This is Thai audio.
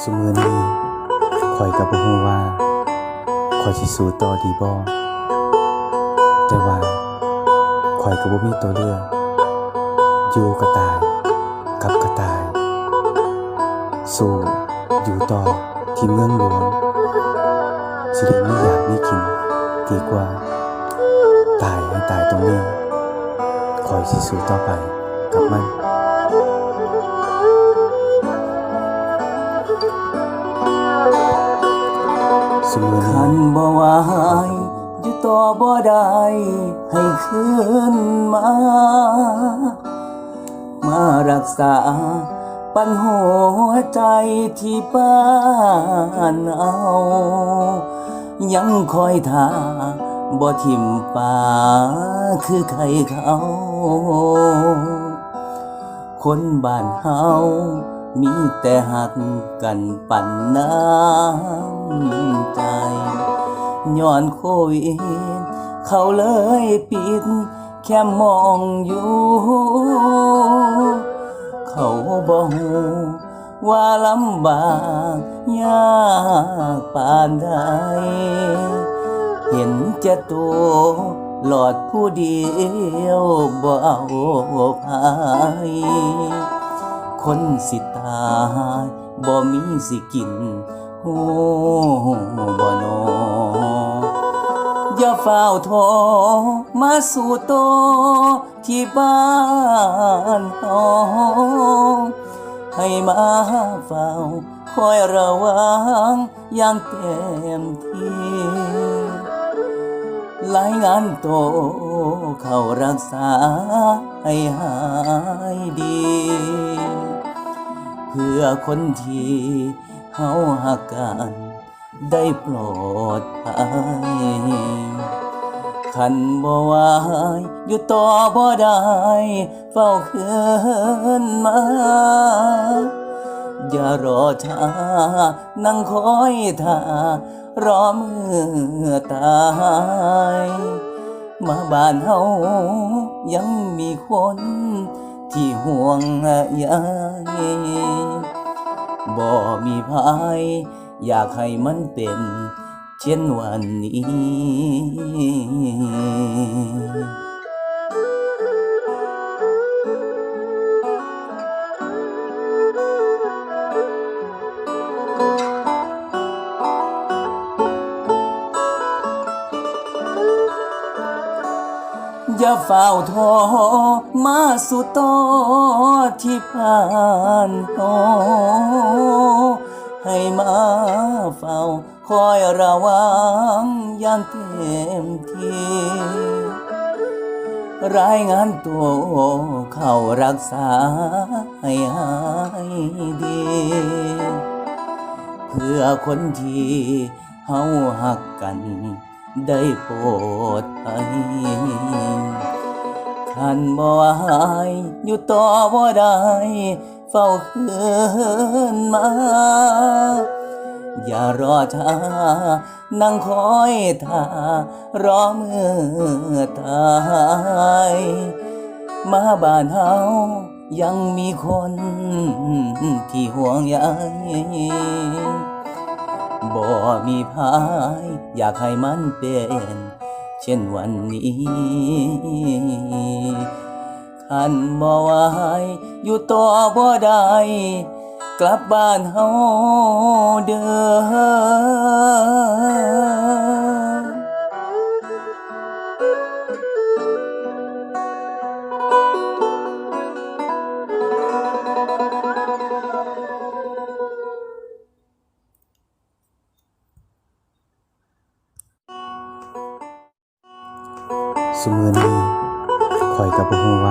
ซุมื้อนี้ข้อยก็บ่ฮู้ว่าข้อยสิสู้ต่อดีบ่แต่ว่าข้อยก็บ่มีตัวเลือกอยู่ก็ตายกับก็ตาย สู้อยู่ต่อที่เมืองหลวงสิได้มีอยากไมีกินดีกว่า ตายให้ตายตรงนี้คอยสิสู้ต่อไปกับมัน สมือคันบ่วายอยู่ต่อบ่ได้ให้คืนมา มารักษา ปัญหัวใจที่บ้านเอา ยังคอยท่าบ่ทิมป่าคือใครเขา คนบ้านเฮา มีแต่หักกันปั่นน้ำใจ ย้อนโควิดเขาเลยปิด แค่มองอยู่ เขาบ่ฮู้ว่าลำบากยากปานใด เห็นแก่ตัวหลอดผู้เดียวบ่เอาภาย คนสิตายบ่มีสิกินหูบ่นออย่าเฝ้าโทรมาสู่โตที่บ้านเฮาให้มาเฝ้าคอยระวังอย่างเต็มที่รายงานโตเข้ารักษาให้หายดี เพื่อคนที่เฮาหักกันได้ปลอดภัยคันบ่วายอยู่ต่อบ่ได้เฝ้าคืนมา อย่ารอช้านั่งคอยท่ารอเมื่อตาย มาบ้านเฮายังมีคน ที่ห่วงใยบ่มีภัยอยากให้มันเป็นเช่นวันนี้ อย่าเฝ้าทรมาสู่โตอที่ผ่านโอให้มาเฝ้าคอยระวังอย่างเต็มที่รายงานตัวเข้ารักษาให้หายดี เพื่อคนที่เฮาหักกัน ได้โปรดภัยคันบ่หายอยู่ต่อบ่ได้เฝ้าคืนมา อย่ารอช้านั่งคอยท่ารอเมื่อตายมาบ้านเฮายังมีคนที่ห่วงใย บ่มีพาย อยากให้มันเป็น เช่นวันนี้ขันบ่ไหวอยู่ต่อบ่ได้ กลับบ้านเฮาเด้อ สมือนี้ข้อยก็บ่ฮู้ว่า